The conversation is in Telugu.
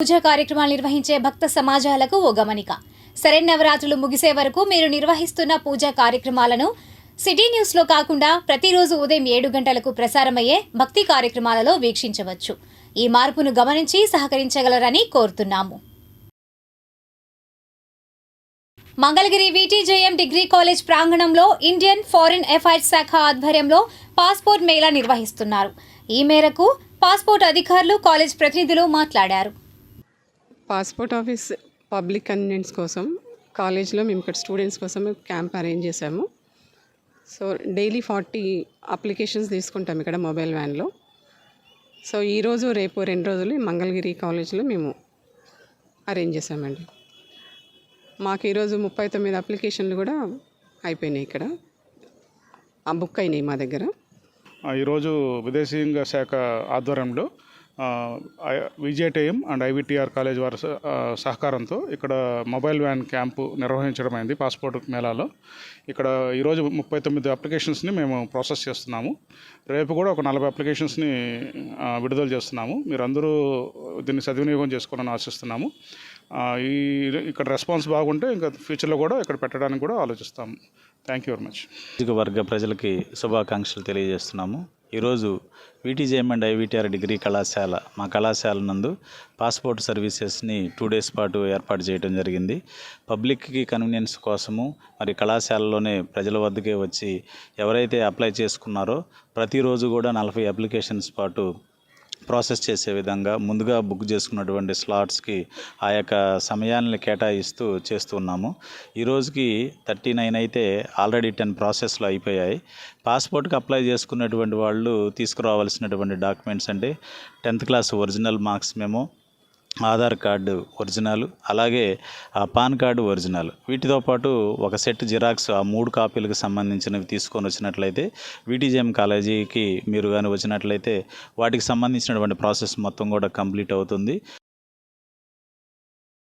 పూజా కార్యక్రమాలు నిర్వహించే భక్త సమాజాలకు ఓ గమనిక. శరణవరాత్రులు ముగిసే వరకు మీరు నిర్వహిస్తున్న పూజా కార్యక్రమాలను సిటీ న్యూస్లో కాకుండా ప్రతిరోజు ఉదయం ఏడు గంటలకు ప్రసారమయ్యే భక్తి కార్యక్రమాలలో వీక్షించవచ్చు. ఈ మార్పును గమనించి సహకరించగలరని కోరుతున్నాము. మంగళగిరి విటీజేఎం డిగ్రీ కాలేజ్ ప్రాంగణంలో ఇండియన్ ఫారిన్ అఫైర్స్ శాఖ ఆధ్వర్యంలో పాస్పోర్ట్ మేళా నిర్వహిస్తున్నారు. ఈ మేరకు పాస్పోర్ట్ అధికారులు కాలేజ్ ప్రతినిధులు మాట్లాడారు. పాస్పోర్ట్ ఆఫీస్ పబ్లిక్ కన్వీనియన్స్ కోసం కాలేజ్లో మేము ఇక్కడ స్టూడెంట్స్ కోసం క్యాంప్ అరేంజ్ చేసాము సో డైలీ ఫార్టీ అప్లికేషన్స్ తీసుకుంటాం ఇక్కడ మొబైల్ వ్యాన్లో. సో ఈరోజు రేపు రెండు రోజులు మంగళగిరి కాలేజ్లో మేము అరేంజ్ చేసామండి మాకు ఈరోజు ముప్పై తొమ్మిది అప్లికేషన్లు కూడా అయిపోయినాయి ఇక్కడ. ఆ బుక్ అయినాయి మా దగ్గర. ఈరోజు విదేశీయంగా శాఖ ఆధ్వర్యంలో విజేటీఎం అండ్ ఐవిటిఆర్ కాలేజ్ వారి సహకారంతో ఇక్కడ మొబైల్ వ్యాన్ క్యాంపు నిర్వహించడం అయింది పాస్పోర్ట్ మేళాలో. ఇక్కడ ఈరోజు ముప్పై తొమ్మిది అప్లికేషన్స్ని మేము ప్రాసెస్ చేస్తున్నాము. రేపు కూడా ఒక నలభై అప్లికేషన్స్ని విడుదల చేస్తున్నాము. మీరందరూ దీన్ని సద్వినియోగం చేసుకోవాలని ఆశిస్తున్నాము. ఈ ఇక్కడ రెస్పాన్స్ బాగుంటే ఇంకా ఫ్యూచర్లో కూడా ఇక్కడ పెట్టడానికి కూడా ఆలోచిస్తాము. Thank you very much. వర్గ ప్రజలకి శుభాకాంక్షలు తెలియజేస్తున్నాము. ఈరోజు వీటీజేఎం అండ్ ఐవీటీఆర్ డిగ్రీ కళాశాల. మా కళాశాల నందు పాస్పోర్ట్ సర్వీసెస్ని టూ డేస్ పాటు ఏర్పాటు చేయడం జరిగింది. పబ్లిక్కి కన్వీనియన్స్ కోసము మరి కళాశాలలోనే ప్రజల వద్దకే వచ్చి ఎవరైతే అప్లై చేసుకున్నారో ప్రతిరోజు కూడా నలభై అప్లికేషన్స్ పాటు ప్రాసెస్ చేసే విధంగా ముందుగా బుక్ చేసుకున్నటువంటి స్లాట్స్కి ఆ యొక్క సమయాన్ని కేటాయిస్తూ చేస్తున్నాము ఉన్నాము. ఈరోజుకి థర్టీ నైన్ అయితే ఆల్రెడీ టెన్ ప్రాసెస్లో అయిపోయాయి. పాస్పోర్ట్కి అప్లై చేసుకున్నటువంటి వాళ్ళు తీసుకురావాల్సినటువంటి డాక్యుమెంట్స్ అంటే టెన్త్ క్లాస్ ఒరిజినల్ మార్క్స్ మేము ఆధార్ కార్డు ఒరిజినల్ అలాగే ఆ పాన్ కార్డు ఒరిజినల్. వీటితో పాటు ఒక సెట్ జిరాక్స్ ఆ మూడు కాపీలకు సంబంధించినవి తీసుకొని వచ్చినట్లయితే విటీజీఎం కాలేజీకి మీరు కానీ వచ్చినట్లయితే వాటికి సంబంధించినటువంటి ప్రాసెస్ మొత్తం కూడా కంప్లీట్ అవుతుంది.